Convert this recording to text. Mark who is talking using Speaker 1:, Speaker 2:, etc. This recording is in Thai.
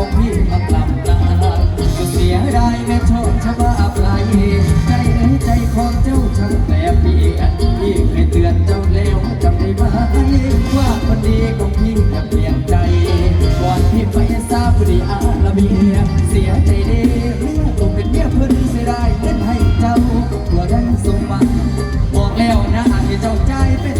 Speaker 1: ของพี่มาลำตาก็เสียดายแม่ชอบชะบาปลายใจใอ้ใจของเจ้าช่างแต่ปลี่ยนพี่เคยเตือนเจ้าแล้วจำได้ไหมว่าคนดีของพี่จะเปลี่ยนใจ ก่อนที่ไปซาบุรีอาลาเบีเสียใจเด้เมื่อตกเป็นเมีเพิ่นเสียดาเล่นให้เจ้าตัวได้สมบัติบอกแล้วนะให้เจ้าใจเป็น